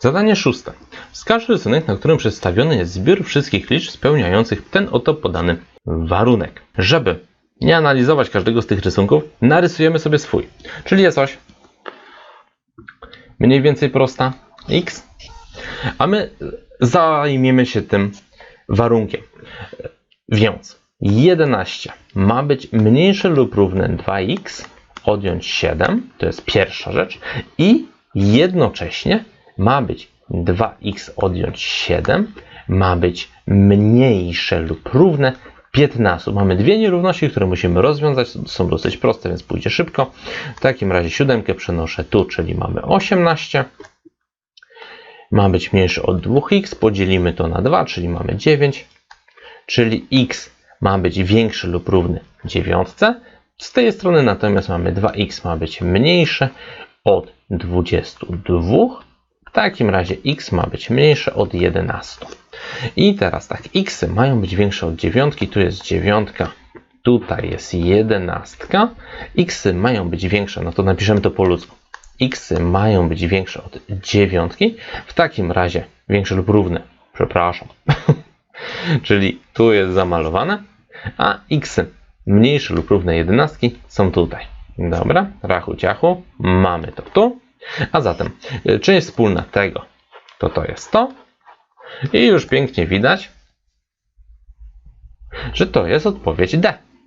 Zadanie szóste. Wskaż rysunek, na którym przedstawiony jest zbiór wszystkich liczb spełniających ten oto podany warunek. Żeby nie analizować każdego z tych rysunków, narysujemy sobie swój. Czyli jest oś mniej więcej prosta x, a my zajmiemy się tym warunkiem. Więc 11 ma być mniejsze lub równe 2x, odjąć 7, to jest pierwsza rzecz, i jednocześnie ma być 2x odjąć 7, ma być mniejsze lub równe 15. Mamy dwie nierówności, które musimy rozwiązać, są dosyć proste, więc pójdzie szybko. W takim razie siódemkę przenoszę tu, czyli mamy 18. Ma być mniejsze od 2x, podzielimy to na 2, czyli mamy 9, czyli x ma być większy lub równy 9. Z tej strony natomiast mamy 2x ma być mniejsze od 22. W takim razie x ma być mniejsze od 11. I teraz tak, x mają być większe od 9, tu jest 9, tutaj jest 11. x mają być większe, no to napiszemy to po ludzku. x mają być większe od 9, w takim razie większe lub równe, przepraszam. Czyli tu jest zamalowane, a x mniejsze lub równe 11 są tutaj. Dobra, rachu ciachu, mamy to tu. A zatem, y, część wspólna tego, to to jest to. I już pięknie widać, że to jest odpowiedź D.